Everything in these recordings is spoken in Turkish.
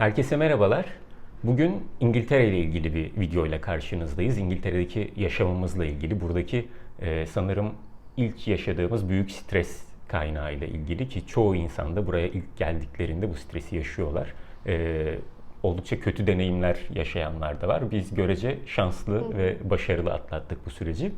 Herkese merhabalar. Bugün İngiltere ile ilgili bir video ile karşınızdayız. İngiltere'deki yaşamımızla ilgili, buradaki e, sanırım ilk yaşadığımız büyük stres kaynağı ile ilgili ki çoğu insan da buraya ilk geldiklerinde bu stresi yaşıyorlar. E, oldukça kötü deneyimler yaşayanlar da var. Biz görece şanslı ve başarılı atlattık bu süreci.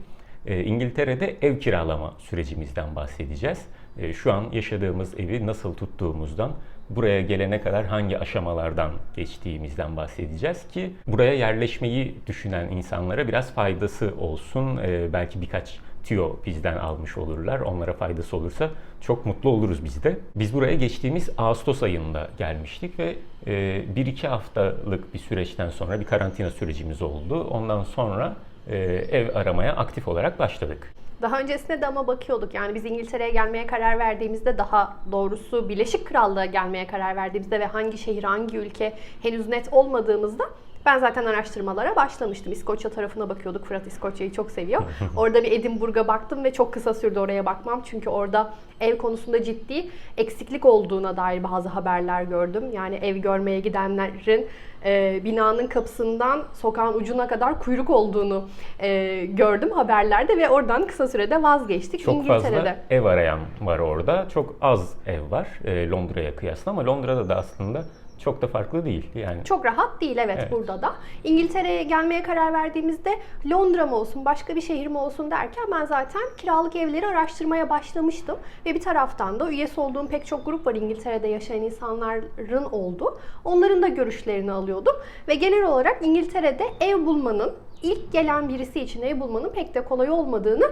E, İngiltere'de ev kiralama sürecimizden bahsedeceğiz. E, şu an yaşadığımız evi nasıl tuttuğumuzdan, buraya gelene kadar hangi aşamalardan geçtiğimizden bahsedeceğiz ki buraya yerleşmeyi düşünen insanlara biraz faydası olsun. E, belki birkaç tüyo bizden almış olurlar. Onlara faydası olursa çok mutlu oluruz biz de. Biz buraya geçtiğimiz Ağustos ayında gelmiştik ve e, bir iki haftalık bir süreçten sonra bir karantina sürecimiz oldu. Ondan sonra e, ev aramaya aktif olarak başladık. Daha öncesinde de ama bakıyorduk. Yani biz İngiltere'ye gelmeye karar verdiğimizde daha doğrusu Birleşik Krallığa gelmeye karar verdiğimizde ve hangi şehir, hangi ülke henüz net olmadığımızda ben zaten araştırmalara başlamıştım. İskoçya tarafına bakıyorduk. Fırat İskoçya'yı çok seviyor. Orada bir Edinburgh'a baktım ve çok kısa sürdü oraya bakmam. Çünkü orada ev konusunda ciddi eksiklik olduğuna dair bazı haberler gördüm. Yani ev görmeye gidenlerin e, binanın kapısından sokağın ucuna kadar kuyruk olduğunu e, gördüm haberlerde ve oradan kısa sürede vazgeçtik. Çok İngiltere'de. fazla ev arayan var orada. Çok az ev var e, Londra'ya kıyasla ama Londra'da da aslında çok da farklı değil. Yani Çok rahat değil evet, Evet. burada da. İngiltere'ye gelmeye karar verdiğimizde Londra mı olsun, başka bir şehir mi olsun derken ben zaten kiralık evleri araştırmaya başlamıştım. Ve bir taraftan da üyesi olduğum pek çok grup var İngiltere'de yaşayan insanların olduğu. Onların da görüşlerini alıyordum. Ve genel olarak İngiltere'de ev bulmanın, ilk gelen birisi için ev bulmanın pek de kolay olmadığını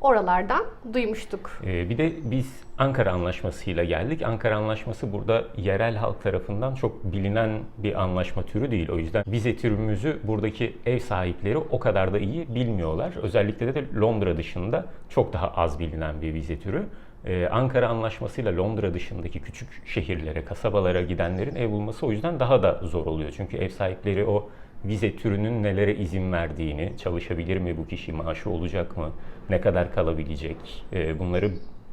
oralardan duymuştuk. e, bir de biz Ankara Anlaşması'yla geldik. Ankara Anlaşması burada yerel halk tarafından çok bilinen bir anlaşma türü değil. O yüzden vize türümüzü buradaki ev sahipleri o kadar da iyi bilmiyorlar. Özellikle de Londra dışında çok daha az bilinen bir vize türü. Ee, Ankara Anlaşması'yla Londra dışındaki küçük şehirlere, kasabalara gidenlerin ev bulması o yüzden daha da zor oluyor. Çünkü ev sahipleri o vize türünün nelere izin verdiğini, çalışabilir mi bu kişi, maaşı olacak mı, ne kadar kalabilecek, e, bunları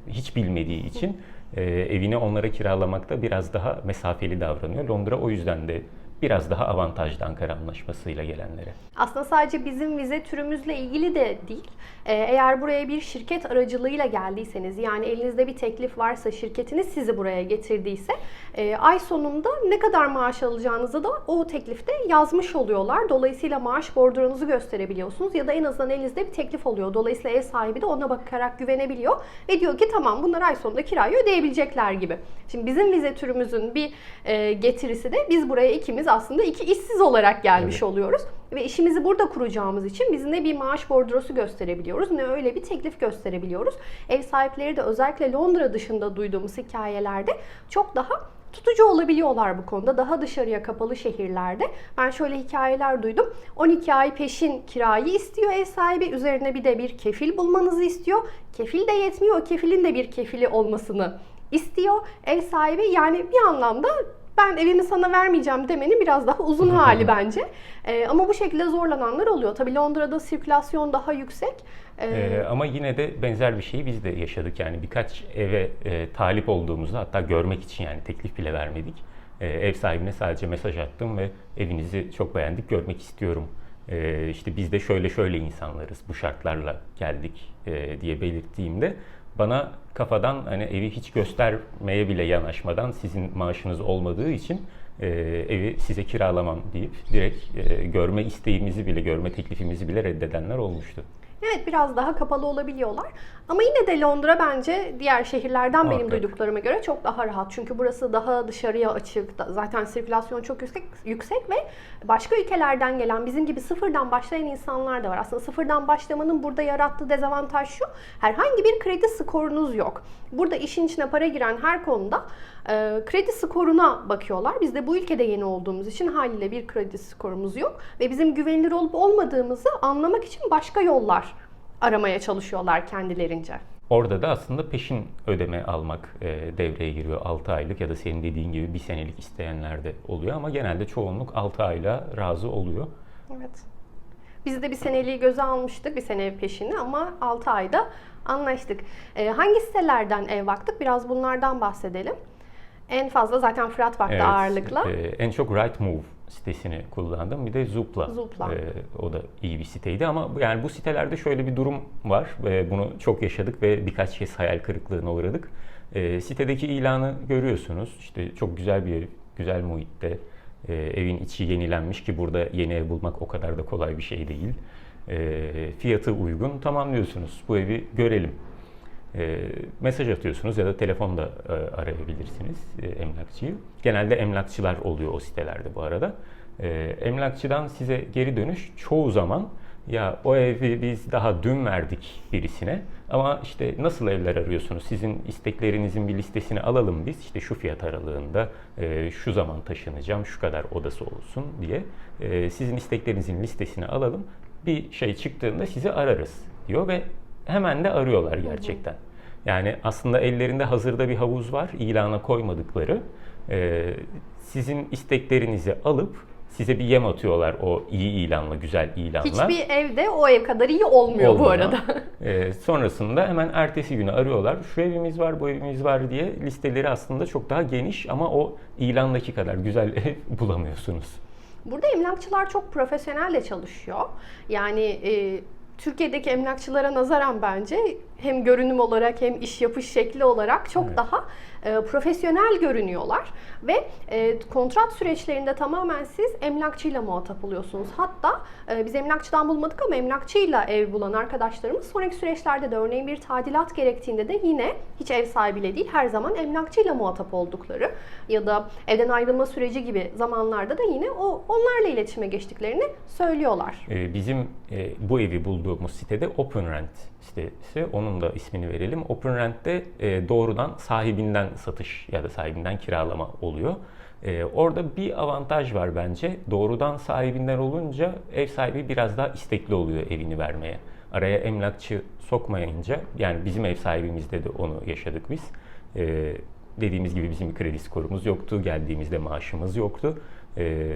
hiç bilmediği için e, evini onlara kiralamakta biraz daha mesafeli davranıyor. Londra o yüzden de biraz daha avantajlı Ankara Anlaşması'yla gelenlere. Aslında sadece bizim vize türümüzle ilgili de değil. Ee, Eğer buraya bir şirket aracılığıyla geldiyseniz, yani elinizde bir teklif varsa, şirketiniz sizi buraya getirdiyse, e, ay sonunda ne kadar maaş alacağınızı da o teklifte yazmış oluyorlar. Dolayısıyla maaş bordronuzu gösterebiliyorsunuz ya da en azından elinizde bir teklif oluyor. Dolayısıyla ev sahibi de ona bakarak güvenebiliyor ve diyor ki tamam bunlar ay sonunda kirayı ödeyebilecekler gibi. Şimdi bizim vize türümüzün bir e, getirisi de biz buraya ikimiz aslında iki işsiz olarak gelmiş Evet. oluyoruz. Ve işimizi burada kuracağımız için biz ne bir maaş bordrosu gösterebiliyoruz ne öyle bir teklif gösterebiliyoruz. Ev sahipleri de özellikle Londra dışında duyduğumuz hikayelerde çok daha tutucu olabiliyorlar bu konuda. Daha dışarıya kapalı şehirlerde. Ben şöyle hikayeler duydum. 12 ay peşin kirayı istiyor ev sahibi. Üzerine bir de bir kefil bulmanızı istiyor. Kefil de yetmiyor. O kefilin de bir kefili olmasını istiyor ev sahibi. Yani bir anlamda ben evimi sana vermeyeceğim demenin biraz daha uzun hali bence. Ee, ama bu şekilde zorlananlar oluyor. Tabii Londra'da sirkülasyon daha yüksek. Ee, Ee, ama yine de benzer bir şeyi biz de yaşadık. Yani birkaç eve e, talip olduğumuzda hatta görmek için yani teklif bile vermedik. Ee, ev sahibine sadece mesaj attım ve evinizi çok beğendik, görmek istiyorum. Ee, işte biz de şöyle şöyle insanlarız, bu şartlarla geldik e, diye belirttiğimde bana kafadan hani evi hiç göstermeye bile yanaşmadan sizin maaşınız olmadığı için e, evi size kiralamam deyip direkt e, görme isteğimizi bile, görme teklifimizi bile reddedenler olmuştu. Evet biraz daha kapalı olabiliyorlar. Ama yine de Londra bence diğer şehirlerden benim Muhakkak. duyduklarıma göre çok daha rahat. Çünkü burası daha dışarıya açık. Zaten sirkülasyon çok yüksek, yüksek ve başka ülkelerden gelen bizim gibi sıfırdan başlayan insanlar da var. Aslında sıfırdan başlamanın burada yarattığı dezavantaj şu. Herhangi bir kredi skorunuz yok. Burada işin içine para giren her konuda e, kredi skoruna bakıyorlar. Biz de bu ülkede yeni olduğumuz için haliyle bir kredi skorumuz yok. Ve bizim güvenilir olup olmadığımızı anlamak için başka yollar aramaya çalışıyorlar kendilerince. Orada da aslında peşin ödeme almak e, devreye giriyor. 6 aylık ya da senin dediğin gibi bir senelik isteyenler de oluyor ama genelde çoğunluk 6 ayla razı oluyor. Evet. Biz de bir seneliği göze almıştık, bir sene peşini ama 6 ayda anlaştık. Ee, hangi sitelerden ev baktık? Biraz bunlardan bahsedelim. En fazla zaten Fırat Vakti Evet, ağırlıkla. e, en çok Right Move sitesini kullandım. Bir de Zoopla. Zoopla. E, o da iyi bir siteydi ama yani bu sitelerde şöyle bir durum var. E, bunu çok yaşadık ve birkaç kez hayal kırıklığına uğradık. E, sitedeki ilanı görüyorsunuz. İşte çok güzel bir ev, güzel muhitte. E, evin içi yenilenmiş ki burada yeni ev bulmak o kadar da kolay bir şey değil. E, fiyatı uygun. Tamam diyorsunuz. Bu evi görelim. E, mesaj atıyorsunuz ya da telefonda e, arayabilirsiniz e, emlakçıyı. Genelde emlakçılar oluyor o sitelerde bu arada. E, emlakçıdan size geri dönüş çoğu zaman ya o evi biz daha dün verdik birisine ama işte nasıl evler arıyorsunuz? Sizin isteklerinizin bir listesini alalım biz. İşte şu fiyat aralığında e, şu zaman taşınacağım, şu kadar odası olsun diye. E, sizin isteklerinizin listesini alalım. Bir şey çıktığında sizi ararız diyor ve hemen de arıyorlar gerçekten. Yani aslında ellerinde hazırda bir havuz var, ilana koymadıkları. Ee, sizin isteklerinizi alıp size bir yem atıyorlar o iyi ilanla, güzel ilanla. Hiçbir evde o ev kadar iyi olmuyor bu Olmuyor. arada. Ee, sonrasında hemen ertesi günü arıyorlar. Şu evimiz var, bu evimiz var diye listeleri aslında çok daha geniş ama o ilandaki kadar güzel ev bulamıyorsunuz. Burada emlakçılar çok profesyonelle çalışıyor. Yani e, Türkiye'deki emlakçılara nazaran bence hem görünüm olarak hem iş yapış şekli olarak çok Evet. daha e, profesyonel görünüyorlar ve e, kontrat süreçlerinde tamamen siz emlakçıyla muhatap oluyorsunuz. Hatta e, biz emlakçıdan bulmadık ama emlakçıyla ev bulan arkadaşlarımız sonraki süreçlerde de örneğin bir tadilat gerektiğinde de yine hiç ev sahibiyle değil her zaman emlakçıyla muhatap oldukları ya da evden ayrılma süreci gibi zamanlarda da yine o onlarla iletişime geçtiklerini söylüyorlar. Ee, Bizim bu evi bulduğumuz sitede OpenRent sitesi. Onun da ismini verelim. OpenRent'te e, doğrudan sahibinden satış ya da sahibinden kiralama oluyor. E, Orada bir avantaj var bence. Doğrudan sahibinden olunca ev sahibi biraz daha istekli oluyor evini vermeye. Araya emlakçı sokmayınca yani bizim ev sahibimizde de onu yaşadık biz. E, dediğimiz gibi bizim bir kredi skorumuz yoktu. Geldiğimizde maaşımız yoktu. E,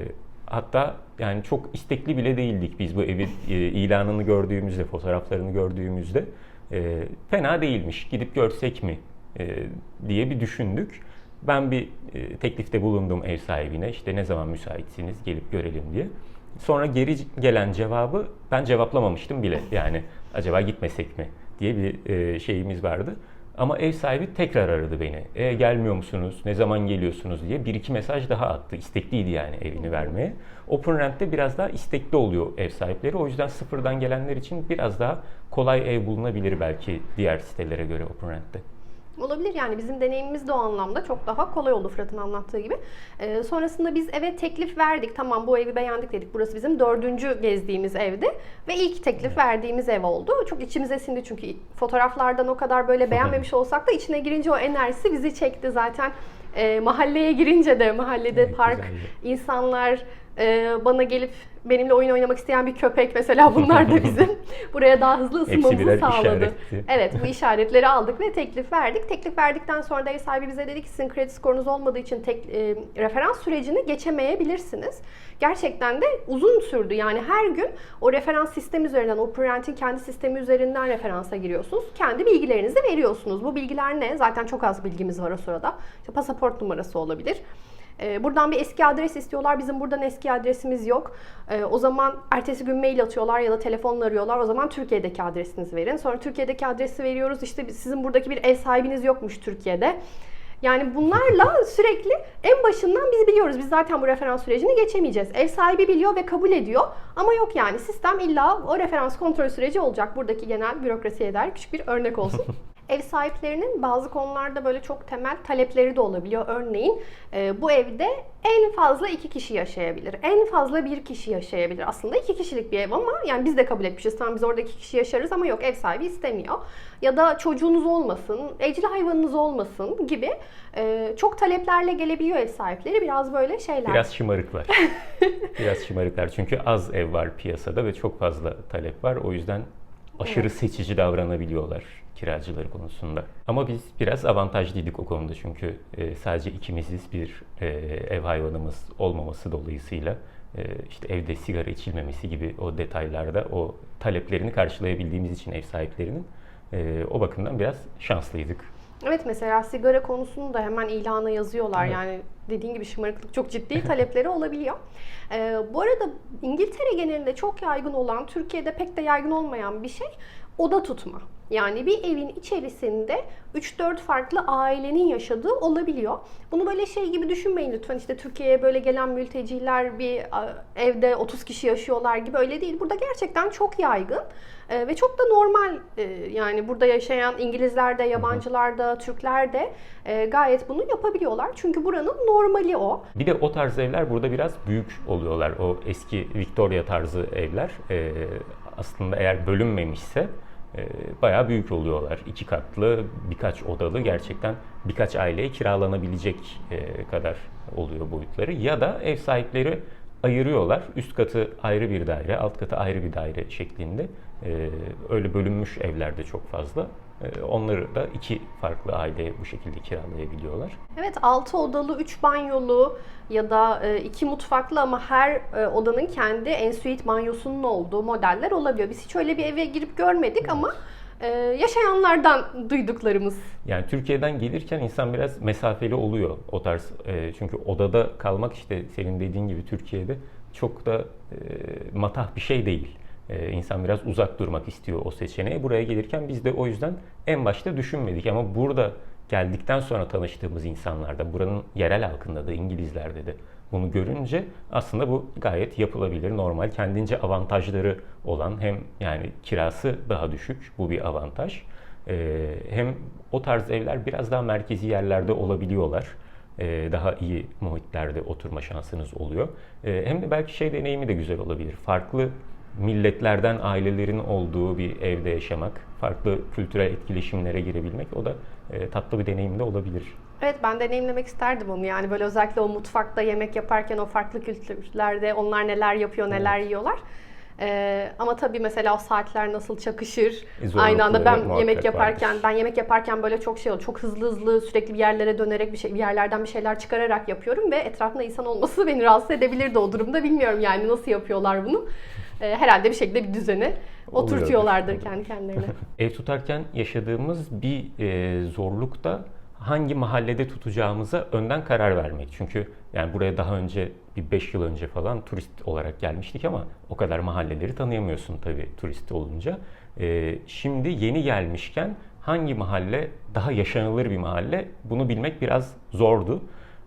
hatta yani çok istekli bile değildik biz bu evin e, ilanını gördüğümüzde, fotoğraflarını gördüğümüzde. E, fena değilmiş, gidip görsek mi diye bir düşündük. Ben bir e, teklifte bulundum ev sahibine, işte ne zaman müsaitsiniz gelip görelim diye. Sonra geri gelen cevabı ben cevaplamamıştım bile. Yani acaba gitmesek mi diye bir e, şeyimiz vardı. Ama ev sahibi tekrar aradı beni. E, gelmiyor musunuz? Ne zaman geliyorsunuz diye bir iki mesaj daha attı. İstekliydi yani evini vermeye. OpenRent'te biraz daha istekli oluyor ev sahipleri. O yüzden sıfırdan gelenler için biraz daha kolay ev bulunabilir belki diğer sitelere göre OpenRent'te. Olabilir yani bizim deneyimimiz de o anlamda çok daha kolay oldu Fırat'ın anlattığı gibi. Ee, sonrasında biz eve teklif verdik. Tamam bu evi beğendik dedik. Burası bizim dördüncü gezdiğimiz evdi. Ve ilk teklif verdiğimiz ev oldu. Çok içimize sindi çünkü fotoğraflardan o kadar böyle beğenmemiş olsak da içine girince o enerjisi bizi çekti zaten. Ee, mahalleye girince de mahallede Evet, park, güzeldi. insanlar e, bana gelip benimle oyun oynamak isteyen bir köpek mesela bunlar da bizim buraya daha hızlı ısınmamızı sağladı. işaretti. Evet bu işaretleri aldık ve teklif verdik. Teklif verdikten sonra da ev sahibi bize dedi ki sizin kredi skorunuz olmadığı için tek, e, referans sürecini geçemeyebilirsiniz. Gerçekten de uzun sürdü. Yani her gün o referans sistemi üzerinden, o Prent'in kendi sistemi üzerinden referansa giriyorsunuz. Kendi bilgilerinizi veriyorsunuz. Bu bilgiler ne? Zaten çok az bilgimiz var o sırada. İşte pasaport numarası olabilir. Ee, Buradan bir eski adres istiyorlar. Bizim buradan eski adresimiz yok. Ee, O zaman ertesi gün mail atıyorlar ya da telefonla arıyorlar. O zaman Türkiye'deki adresinizi verin. Sonra Türkiye'deki adresi veriyoruz. İşte sizin buradaki bir ev sahibiniz yokmuş Türkiye'de. Yani bunlarla sürekli en başından biz biliyoruz. Biz zaten bu referans sürecini geçemeyeceğiz. Ev sahibi biliyor ve kabul ediyor. Ama yok yani sistem illa o referans kontrol süreci olacak. Buradaki genel bürokrasiye dair küçük bir örnek olsun. Ev sahiplerinin bazı konularda böyle çok temel talepleri de olabiliyor. Örneğin e, bu evde en fazla iki kişi yaşayabilir. En fazla bir kişi yaşayabilir. Aslında iki kişilik bir ev ama yani biz de kabul etmişiz. Tamam biz orada iki kişi yaşarız ama yok ev sahibi istemiyor. Ya da çocuğunuz olmasın, evcil hayvanınız olmasın gibi e, çok taleplerle gelebiliyor ev sahipleri. Biraz böyle şeyler. Biraz şımarıklar. Biraz şımarıklar çünkü az ev var piyasada ve çok fazla talep var. O yüzden aşırı Evet. seçici davranabiliyorlar kiracıları konusunda. Ama biz biraz avantajlıydık o konuda çünkü e, sadece ikimiziz bir e, ev hayvanımız olmaması dolayısıyla e, işte evde sigara içilmemesi gibi o detaylarda o taleplerini karşılayabildiğimiz için ev sahiplerinin e, o bakımdan biraz şanslıydık. Evet mesela sigara konusunu da hemen ilana yazıyorlar. Evet. Yani dediğin gibi şımarıklık çok ciddi talepleri olabiliyor. Ee, bu arada İngiltere genelinde çok yaygın olan, Türkiye'de pek de yaygın olmayan bir şey oda tutma. Yani bir evin içerisinde 3-4 farklı ailenin yaşadığı olabiliyor. Bunu böyle şey gibi düşünmeyin lütfen. İşte Türkiye'ye böyle gelen mülteciler bir evde 30 kişi yaşıyorlar gibi öyle değil. Burada gerçekten çok yaygın e, ve çok da normal. E, yani burada yaşayan İngilizler de, yabancılar da, Türkler de e, gayet bunu yapabiliyorlar. Çünkü buranın normali o. Bir de o tarz evler burada biraz büyük oluyorlar. O eski Victoria tarzı evler e, aslında eğer bölünmemişse e, bayağı büyük oluyorlar. İki katlı, birkaç odalı gerçekten birkaç aileye kiralanabilecek e, kadar oluyor boyutları. Ya da ev sahipleri ayırıyorlar. Üst katı ayrı bir daire, alt katı ayrı bir daire şeklinde. E, öyle bölünmüş evler de çok fazla. E, onları da iki farklı aileye bu şekilde kiralayabiliyorlar. Evet 6 odalı, 3 banyolu ya da 2 mutfaklı ama her e, odanın kendi ensuite banyosunun olduğu modeller olabiliyor. Biz hiç öyle bir eve girip görmedik ama e, yaşayanlardan duyduklarımız. Yani Türkiye'den gelirken insan biraz mesafeli oluyor o tarz. e, çünkü odada kalmak işte senin dediğin gibi Türkiye'de çok da e, matah bir şey değil. E, insan biraz uzak durmak istiyor o seçeneğe. Buraya gelirken biz de o yüzden en başta düşünmedik. Ama burada geldikten sonra tanıştığımız insanlarda, buranın yerel halkında da, İngilizlerde de bunu görünce aslında bu gayet yapılabilir, normal, kendince avantajları olan hem yani kirası daha düşük, bu bir avantaj. Ee, hem o tarz evler biraz daha merkezi yerlerde olabiliyorlar. Ee, daha iyi muhitlerde oturma şansınız oluyor. Ee, hem de belki şey deneyimi de güzel olabilir. Farklı milletlerden ailelerin olduğu bir evde yaşamak, farklı kültürel etkileşimlere girebilmek o da e, tatlı bir deneyim de olabilir. Evet ben deneyimlemek isterdim onu yani böyle özellikle o mutfakta yemek yaparken o farklı kültürlerde onlar neler yapıyor neler yiyorlar. Ee, ama tabii mesela o saatler nasıl çakışır. Zorlukları Aynı anda ben yemek yaparken vardır. ben yemek yaparken böyle çok şey oluyor. Çok hızlı hızlı sürekli bir yerlere dönerek bir şey bir yerlerden bir şeyler çıkararak yapıyorum ve etrafında insan olması beni rahatsız edebilirdi o durumda. Bilmiyorum yani nasıl yapıyorlar bunu. Ee, herhalde bir şekilde bir düzene oturtuyorlardır kendi kendilerine. Ev tutarken yaşadığımız bir e, zorluk da hangi mahallede tutacağımıza önden karar vermek. Çünkü yani buraya daha önce bir 5 yıl önce falan turist olarak gelmiştik ama o kadar mahalleleri tanıyamıyorsun tabii turist olunca. E, şimdi yeni gelmişken hangi mahalle daha yaşanılır bir mahalle bunu bilmek biraz zordu.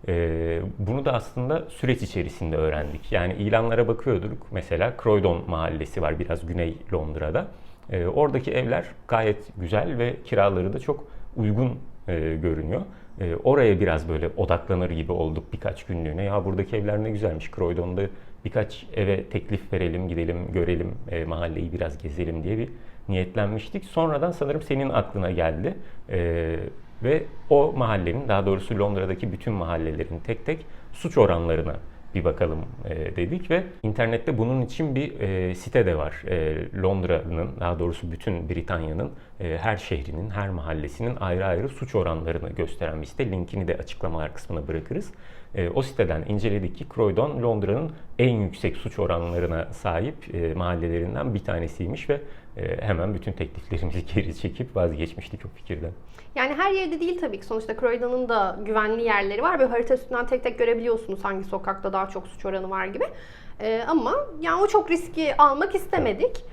Ee, bunu da aslında süreç içerisinde öğrendik. Yani ilanlara bakıyorduk. Mesela Croydon mahallesi var biraz güney Londra'da. Ee, oradaki evler gayet güzel ve kiraları da çok uygun e, görünüyor. Ee, oraya biraz böyle odaklanır gibi olduk birkaç günlüğüne. Ya buradaki evler ne güzelmiş. Croydon'da birkaç eve teklif verelim, gidelim, görelim, e, mahalleyi biraz gezelim diye bir niyetlenmiştik. Sonradan sanırım senin aklına geldi. Ee, ve o mahallenin, daha doğrusu Londra'daki bütün mahallelerin tek tek suç oranlarına bir bakalım e, dedik ve internette bunun için bir e, site de var. E, Londra'nın, daha doğrusu bütün Britanya'nın e, her şehrinin, her mahallesinin ayrı ayrı suç oranlarını gösteren bir site. Linkini de açıklamalar kısmına bırakırız. E, o siteden inceledik ki Croydon Londra'nın en yüksek suç oranlarına sahip e, mahallelerinden bir tanesiymiş ve hemen bütün tekliflerimizi geri çekip vazgeçmiştik o fikirden. Yani her yerde değil tabii ki. Sonuçta Croydon'un da güvenli yerleri var. Böyle harita üstünden tek tek görebiliyorsunuz hangi sokakta daha çok suç oranı var gibi. Ee, ama yani o çok riski almak istemedik. Ee,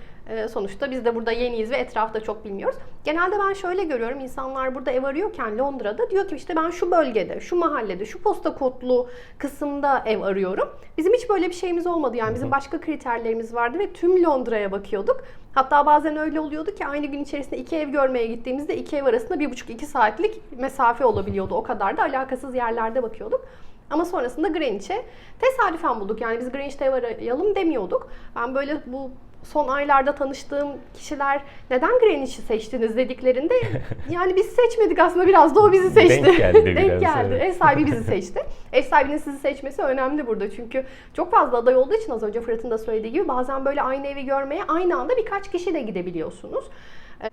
sonuçta biz de burada yeniyiz ve etrafta çok bilmiyoruz. Genelde ben şöyle görüyorum. insanlar burada ev arıyorken Londra'da diyor ki işte ben şu bölgede, şu mahallede, şu posta kodlu kısımda ev arıyorum. Bizim hiç böyle bir şeyimiz olmadı. Yani bizim başka kriterlerimiz vardı ve tüm Londra'ya bakıyorduk. Hatta bazen öyle oluyordu ki aynı gün içerisinde iki ev görmeye gittiğimizde iki ev arasında bir buçuk iki saatlik mesafe olabiliyordu. O kadar da alakasız yerlerde bakıyorduk. Ama sonrasında Greenwich'e tesadüfen bulduk. Yani biz Greenwich'te ev arayalım demiyorduk. Ben böyle bu son aylarda tanıştığım kişiler neden Greenwich'i seçtiniz dediklerinde yani biz seçmedik aslında biraz da o bizi seçti. Denk geldi Denk biraz, geldi. evet. Ev sahibi bizi seçti. Ev sahibinin sizi seçmesi önemli burada çünkü çok fazla aday olduğu için az önce Fırat'ın da söylediği gibi bazen böyle aynı evi görmeye aynı anda birkaç kişi de gidebiliyorsunuz.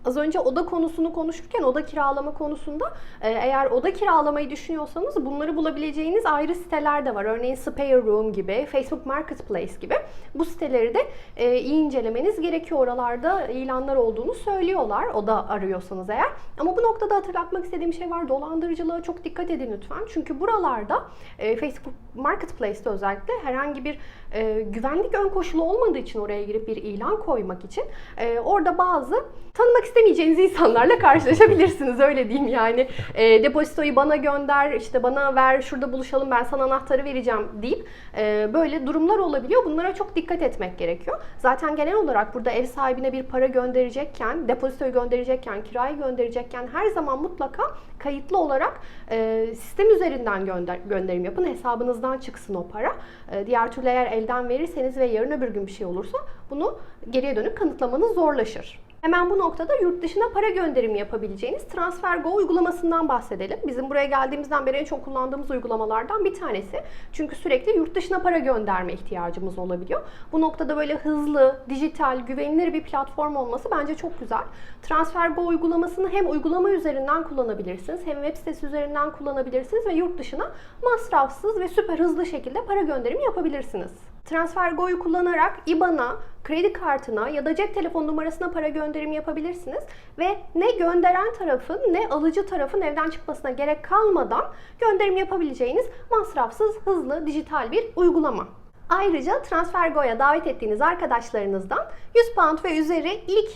Az önce oda konusunu konuşurken oda kiralama konusunda e, eğer oda kiralamayı düşünüyorsanız bunları bulabileceğiniz ayrı siteler de var. Örneğin Spare Room gibi, Facebook Marketplace gibi. Bu siteleri de e, iyi incelemeniz gerekiyor. Oralarda ilanlar olduğunu söylüyorlar oda arıyorsanız eğer. Ama bu noktada hatırlatmak istediğim şey var. Dolandırıcılığa çok dikkat edin lütfen. Çünkü buralarda e, Facebook Marketplace'te özellikle herhangi bir e, güvenlik ön koşulu olmadığı için oraya girip bir ilan koymak için e, orada bazı tanımak istemeyeceğiniz insanlarla karşılaşabilirsiniz öyle diyeyim yani. E, depozitoyu bana gönder, işte bana ver, şurada buluşalım ben sana anahtarı vereceğim deyip e, böyle durumlar olabiliyor. Bunlara çok dikkat etmek gerekiyor. Zaten genel olarak burada ev sahibine bir para gönderecekken, depozitoyu gönderecekken, kirayı gönderecekken her zaman mutlaka kayıtlı olarak e, sistem üzerinden gönder, gönderim yapın. Hesabınızdan çıksın o para. E, diğer türlü eğer elden verirseniz ve yarın öbür gün bir şey olursa bunu geriye dönüp kanıtlamanız zorlaşır. Hemen bu noktada yurt dışına para gönderimi yapabileceğiniz TransferGo uygulamasından bahsedelim. Bizim buraya geldiğimizden beri en çok kullandığımız uygulamalardan bir tanesi. Çünkü sürekli yurt dışına para gönderme ihtiyacımız olabiliyor. Bu noktada böyle hızlı, dijital, güvenilir bir platform olması bence çok güzel. TransferGo uygulamasını hem uygulama üzerinden kullanabilirsiniz, hem web sitesi üzerinden kullanabilirsiniz ve yurt dışına masrafsız ve süper hızlı şekilde para gönderimi yapabilirsiniz. TransferGo'yu kullanarak IBAN'a, kredi kartına ya da cep telefon numarasına para gönderimi yapabilirsiniz ve ne gönderen tarafın ne alıcı tarafın evden çıkmasına gerek kalmadan gönderim yapabileceğiniz masrafsız, hızlı, dijital bir uygulama. Ayrıca TransferGo'ya davet ettiğiniz arkadaşlarınızdan 100 pound ve üzeri ilk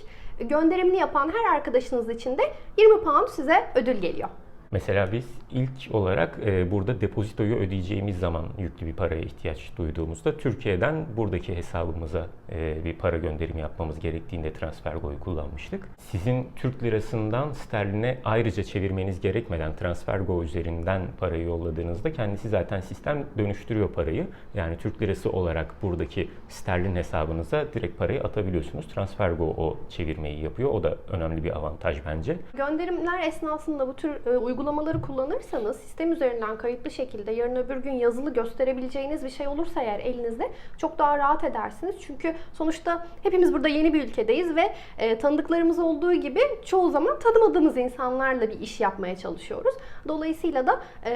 gönderimini yapan her arkadaşınız için de 20 pound size ödül geliyor. Mesela biz ilk olarak e, burada depozitoyu ödeyeceğimiz zaman yüklü bir paraya ihtiyaç duyduğumuzda Türkiye'den buradaki hesabımıza e, bir para gönderimi yapmamız gerektiğinde TransferGo'yu kullanmıştık. Sizin Türk lirasından sterline ayrıca çevirmeniz gerekmeden TransferGo üzerinden parayı yolladığınızda kendisi zaten sistem dönüştürüyor parayı. Yani Türk lirası olarak buradaki sterlin hesabınıza direkt parayı atabiliyorsunuz. TransferGo o çevirmeyi yapıyor. O da önemli bir avantaj bence. Gönderimler esnasında bu tür e, uygulamaları kullanırsanız sistem üzerinden kayıtlı şekilde yarın öbür gün yazılı gösterebileceğiniz bir şey olursa eğer elinizde çok daha rahat edersiniz. Çünkü sonuçta hepimiz burada yeni bir ülkedeyiz ve e, tanıdıklarımız olduğu gibi çoğu zaman tanımadığımız insanlarla bir iş yapmaya çalışıyoruz. Dolayısıyla da e,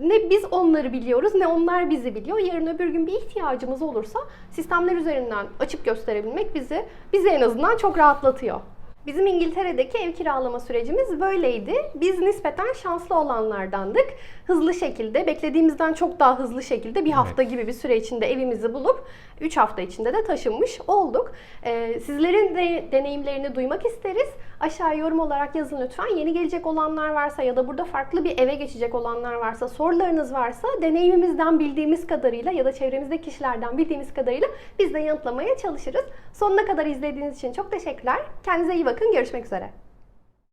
ne biz onları biliyoruz ne onlar bizi biliyor. Yarın öbür gün bir ihtiyacımız olursa sistemler üzerinden açıp gösterebilmek bizi bizi en azından çok rahatlatıyor. Bizim İngiltere'deki ev kiralama sürecimiz böyleydi. Biz nispeten şanslı olanlardandık. Hızlı şekilde, beklediğimizden çok daha hızlı şekilde bir hafta gibi bir süre içinde evimizi bulup 3 hafta içinde de taşınmış olduk. Ee, sizlerin de deneyimlerini duymak isteriz. Aşağı yorum olarak yazın lütfen. Yeni gelecek olanlar varsa ya da burada farklı bir eve geçecek olanlar varsa, sorularınız varsa deneyimimizden bildiğimiz kadarıyla ya da çevremizdeki kişilerden bildiğimiz kadarıyla biz de yanıtlamaya çalışırız. Sonuna kadar izlediğiniz için çok teşekkürler. Kendinize iyi bakın. Görüşmek üzere.